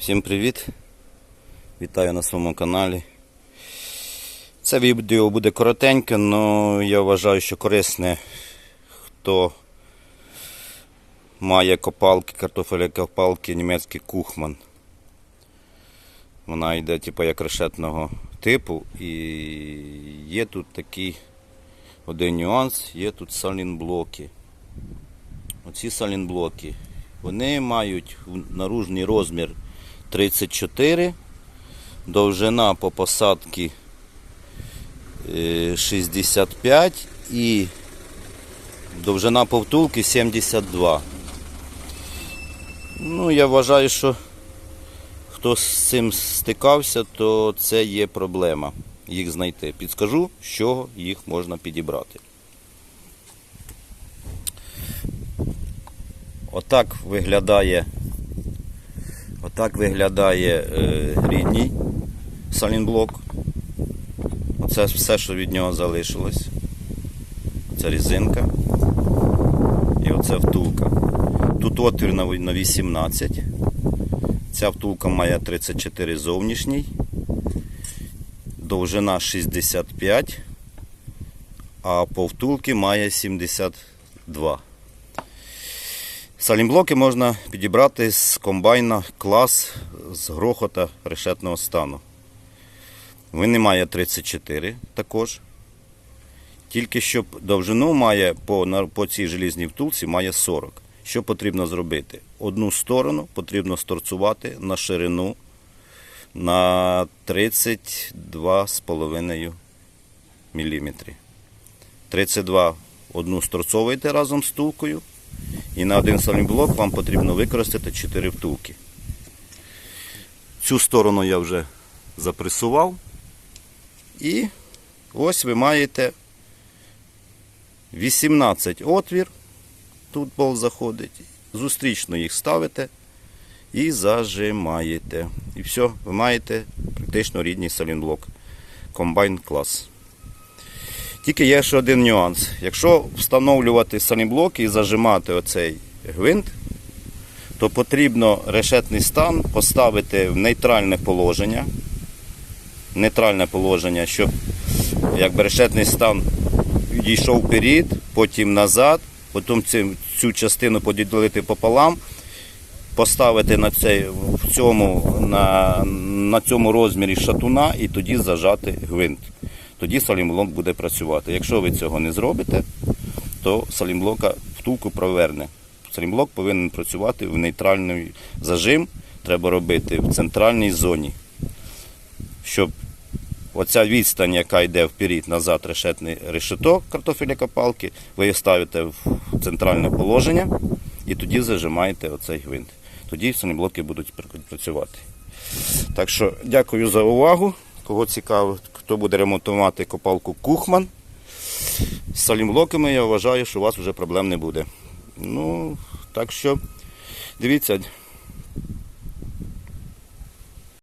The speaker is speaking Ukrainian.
Всім привіт! Вітаю на своєму каналі. Це відео буде коротеньке, але я вважаю, що корисне, хто має копалки, картофелі копалки, німецький кухман. Вона йде типу, як решетного типу і є тут такий один нюанс, є тут салінблоки. Оці салінблоки. Вони мають наружний розмір 34, довжина по посадці е, 65 і довжина повтулки 72. Ну, я вважаю, що хто з цим стикався, то це є проблема їх знайти. Підскажу, з чого їх можна підібрати. Отак виглядає Отак виглядає е, рідній салінблок. Оце все, що від нього залишилось. Це різинка. І оце втулка. Тут отвір на 18. Ця втулка має 34 зовнішній. Довжина 65, а по втулки має 72. Салімблоки можна підібрати з комбайна клас з грохота решетного стану. Він не має 34 також. Тільки щоб довжину має по, по цій желізній втулці має 40. Що потрібно зробити? Одну сторону потрібно сторцувати на ширину на 32,5 мм. 32 одну сторцовуєте разом з втулкою. І на один салімблок вам потрібно використати 4 втулки. Цю сторону я вже запресував. І ось ви маєте 18 отвір. Тут болт заходить. Зустрічно їх ставите і зажимаєте. І все, ви маєте практично рідний салінблок. Комбайн клас. Тільки є ще один нюанс. Якщо встановлювати салімблоки і зажимати оцей гвинт, то потрібно решетний стан поставити в нейтральне положення. Нейтральне положення, щоб якби решетний стан відійшов вперед, потім назад, потім цю частину поділити пополам, поставити на, цей, в цьому, на, на цьому розмірі шатуна і тоді зажати гвинт тоді салімблок буде працювати. Якщо ви цього не зробите, то салімблока втулку проверне. Салімблок повинен працювати в нейтральний зажим, треба робити в центральній зоні, щоб оця відстань, яка йде вперед назад решетний решеток картофеля копалки, ви її ставите в центральне положення і тоді зажимаєте оцей гвинт. Тоді салімблоки будуть працювати. Так що дякую за увагу. Кого цікаво, хто буде ремонтувати копалку Кухман. З салімблоками я вважаю, що у вас вже проблем не буде. Ну, так що, дивіться,